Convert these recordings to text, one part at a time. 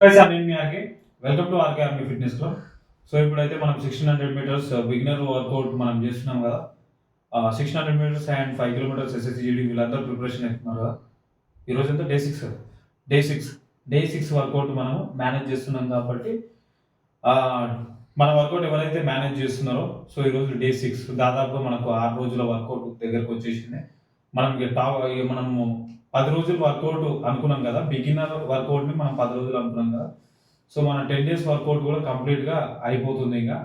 నేను RK welcome to RK army fitness club so ఇప్పుడైతే మనం sixteen hundred metres beginner workout మనం చేస్తున్నాం కదా. Sixteen hundred metres and five kilometres S S G D వీళ్ళందరూ preparation అవుతున్నారు కదా. ఈరోజు అంతా day six day six day six workout మనం మేనేజ్ చేస్తున్నాం కాబట్టి uh, మన వర్కౌట్ ఎవరైతే మేనేజ్ చేస్తున్నారో సో ఈరోజు డే సిక్స్ దాదాపుగా మనకు ఆరు రోజుల వర్కౌట్ దగ్గరకు వచ్చేసింది. మనం టాప్ మనము పది రోజులు వర్కౌట్ అనుకున్నాం కదా బిగినర్ వర్కౌట్ని మనం పది రోజులు అనుకున్నాం కదా. సో మన టెన్ డేస్ వర్కౌట్ కూడా కంప్లీట్గా అయిపోతుంది ఇంకా.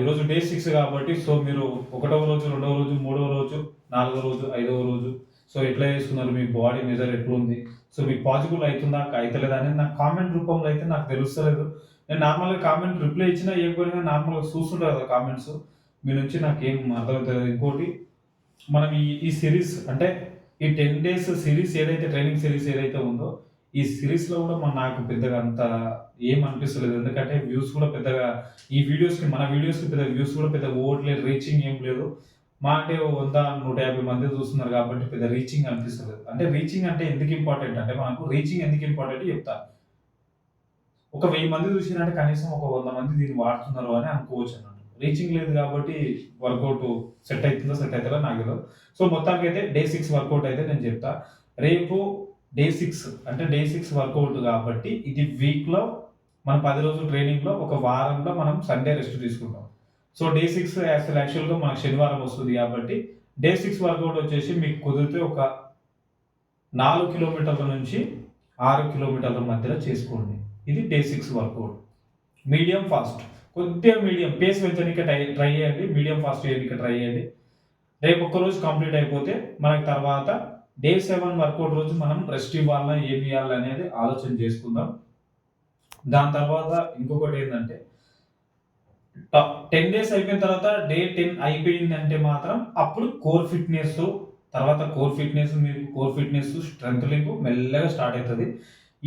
ఈరోజు డే సిక్స్ కాబట్టి సో మీరు ఒకటవ రోజు రెండవ రోజు మూడవ రోజు నాలుగవ రోజు ఐదవ రోజు సో ఎట్లా చేస్తున్నారు మీ బాడీ మెజర్ ఎట్లుంది? సో మీకు పాజిబుల్ అవుతుందా అవుతలేదా అనేది నాకు కామెంట్ రూపంలో అయితే నాకు తెలుస్తలేదు. నేను నార్మల్గా కామెంట్ రిప్లై ఇచ్చినా ఇవ్వకపోయినా నార్మల్గా చూస్తుంటారు కదా కామెంట్స్ మీ నుంచి నాకు ఏం అర్థమవుతుంది ఇంకోటి మనం ఈ ఈ సిరీస్ అంటే ఈ టెన్ డేస్ సిరీస్ ఏదైతే ట్రైనింగ్ సిరీస్ ఏదైతే ఉందో ఈ సిరీస్లో కూడా మన నాకు పెద్దగా అంత ఏం అనిపిస్తలేదు. ఎందుకంటే వ్యూస్ కూడా పెద్దగా ఈ వీడియోస్కి మన వీడియోస్కి పెద్ద వ్యూస్ కూడా పెద్ద ఓట్లేదు రీచింగ్ ఏం లేదు. మా అంటే వంద నూట యాభై మంది చూస్తున్నారు కాబట్టి పెద్ద రీచింగ్ అనిపిస్తలేదు. అంటే రీచింగ్ అంటే ఎందుకు ఇంపార్టెంట్ అంటే మనకు రీచింగ్ ఎందుకు ఇంపార్టెంట్ చెప్తా. ఒక వెయ్యి మంది చూసినంటే కనీసం ఒక వంద మంది దీన్ని వాడుతున్నారు అని అనుకోవచ్చు అన్నట్టు రీచింగ్ లేదు కాబట్టి వర్కౌట్ సెట్ అవుతుందో సెట్ అవుతుందో నాకు తెలియదు సో మొత్తానికి అయితే డే సిక్స్ వర్కౌట్ అయితే నేను చెప్తా. రేపు డే సిక్స్ అంటే డే సిక్స్ వర్కౌట్ కాబట్టి ఇది వీక్లో మన పది రోజుల ట్రైనింగ్లో ఒక వారంలో మనం సండే రెస్ట్ తీసుకుంటాం. సో డే సిక్స్ అసలు యాక్చువల్గా మనకు శనివారం వస్తుంది కాబట్టి డే సిక్స్ వర్కౌట్ వచ్చేసి మీకు కుదిరితే ఒక నాలుగు కిలోమీటర్ల నుంచి ఆరు కిలోమీటర్ల మధ్యలో చేసుకోండి. ఇది day six workout. Medium fast. కొద్దిగా మీడియం పేస్ పెంచడానికి ట్రై ట్రై చేయండి. మీడియం ఫాస్ట్ చేయడానికి ట్రై చేయండి. రేపు ఒక్క రోజు కంప్లీట్ అయిపోతే మనకి తర్వాత డే సెవెన్ వర్కౌట్ రోజు మనం రెస్ట్ ఇవ్వాలా ఏమి ఇవ్వాలి అనేది ఆలోచన చేసుకుందాం. దాని తర్వాత ఇంకొకటి ఏంటంటే టెన్ డేస్ అయిపోయిన తర్వాత డే టెన్ అయిపోయిందంటే మాత్రం అప్పుడు కోర్ ఫిట్నెస్ తర్వాత కోర్ ఫిట్నెస్ మీకు కోర్ ఫిట్నెస్ స్ట్రెంత్ లింపు మెల్లగా స్టార్ట్ అవుతుంది.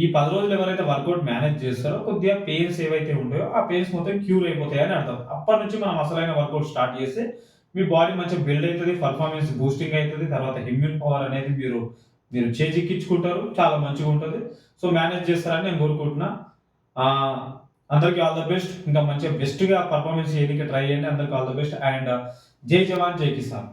ఈ పది రోజులు ఎవరైతే వర్కౌట్ మేనేజ్ చేస్తారో కొద్దిగా పెయిన్స్ ఏవైతే ఉంటాయో ఆ పెయిన్స్ మొత్తం క్యూర్ అయిపోతాయి అని అర్థం. అప్పటి నుంచి మనం అసలైన వర్కౌట్ స్టార్ట్ చేస్తే మీ బాడీ మంచిగా బిల్డ్ అవుతుంది పర్ఫార్మెన్స్ బూస్టింగ్ అవుతుంది తర్వాత ఇమ్యూన్ పవర్ అనేది మీరు మీరు చేజిక్కించుకుంటారు చాలా మంచిగా ఉంటుంది. సో మేనేజ్ చేస్తారని నేను కోరుకుంటున్నా. అందరికీ ఆల్ ద బెస్ట్ ఇంకా మంచిగా బెస్ట్గా పర్ఫార్మెన్స్ చేయడానికి ట్రై చేయండి. అందరికీ ఆల్ ద బెస్ట్ అండ్ జై జవాన్ జై కిసాన్.